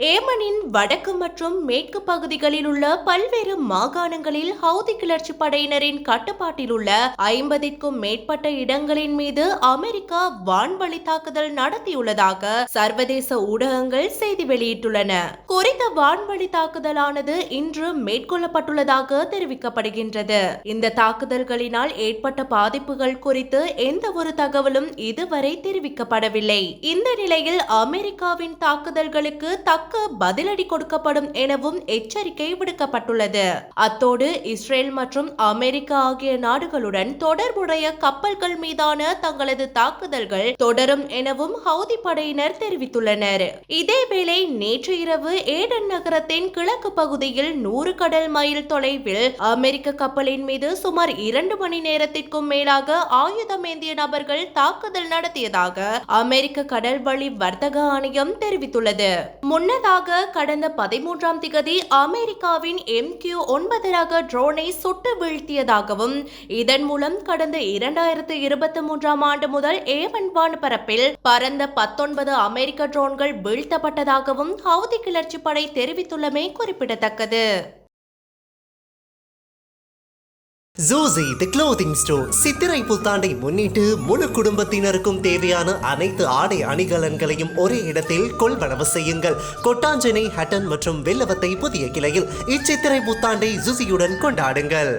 ஏமனின் வடக்கு மற்றும் மேற்கு பகுதிகளில் உள்ள பல்வேறு மாகாணங்களில் ஹவுதி கிளர்ச்சி படையினரின் கட்டுப்பாட்டில் உள்ள ஐம்பதிற்கும் மேற்பட்ட இடங்களின் மீது அமெரிக்கா வான்வழி தாக்குதல் நடத்தியுள்ளதாக சர்வதேச ஊடகங்கள் செய்தி வெளியிட்டுள்ளன. குறித்த வான்வழி தாக்குதலானது இன்று மேற்கொள்ளப்பட்டுள்ளதாக தெரிவிக்கப்படுகின்றது. இந்த தாக்குதல்களினால் ஏற்பட்ட பாதிப்புகள் குறித்து எந்த ஒரு தகவலும் இதுவரை தெரிவிக்கப்படவில்லை. இந்த நிலையில் அமெரிக்காவின் தாக்குதல்களுக்கு தக்க தக்க பதிலடி கொடுக்கப்படும் எனவும் எச்சரிக்கை விடுக்கப்பட்டுள்ளது. அத்தோடு இஸ்ரேல் மற்றும் அமெரிக்கா ஆகிய நாடுகளுடன் தொடர்புடைய கப்பல்கள் மீதான தங்களது தாக்குதல்கள் தொடரும் எனவும் ஹவுதி படையினர் தெரிவித்துள்ளனர். இதேவேளை நேற்று இரவு ஏடன் நகரத்தின் கிழக்கு பகுதியில் நூறு கடல் மைல் தொலைவில் அமெரிக்க கப்பலின் மீது சுமார் இரண்டு மணி நேரத்திற்கும் மேலாக ஆயுதம் ஏந்திய நபர்கள் தாக்குதல் நடத்தியதாக அமெரிக்க கடல்வழி வர்த்தக ஆணையம் தெரிவித்துள்ளது. முன்னர் முன்னதாக கடந்த பதிமூன்றாம் திகதி அமெரிக்காவின் எம் கியூ ஒன்பது ரக ட்ரோனை சுட்டு வீழ்த்தியதாகவும் இதன் மூலம் கடந்த இரண்டாயிரத்து இருபத்தி மூன்றாம் ஆண்டு முதல் ஏவன் வான்பரப்பில் பறந்த பத்தொன்பது அமெரிக்க ட்ரோன்கள் வீழ்த்தப்பட்டதாகவும் ஹவுதி கிளர்ச்சி படை தெரிவித்துள்ளமை குறிப்பிடத்தக்கது. Juicy the clothing store Chithirai புத்தாண்டை முன்னிட்டு முழு குடும்பத்தினருக்கும் தேவையான அனைத்து ஆடை அணிகலன்களையும் ஒரே இடத்தில் கொள்வனவு செய்யுங்கள். கொட்டாஞ்சனை ஹட்டன் மற்றும் வெள்ளவத்தை புதிய கிளையில். இச்சித்திரை புத்தாண்டை ஜூசியுடன் கொண்டாடுங்கள்.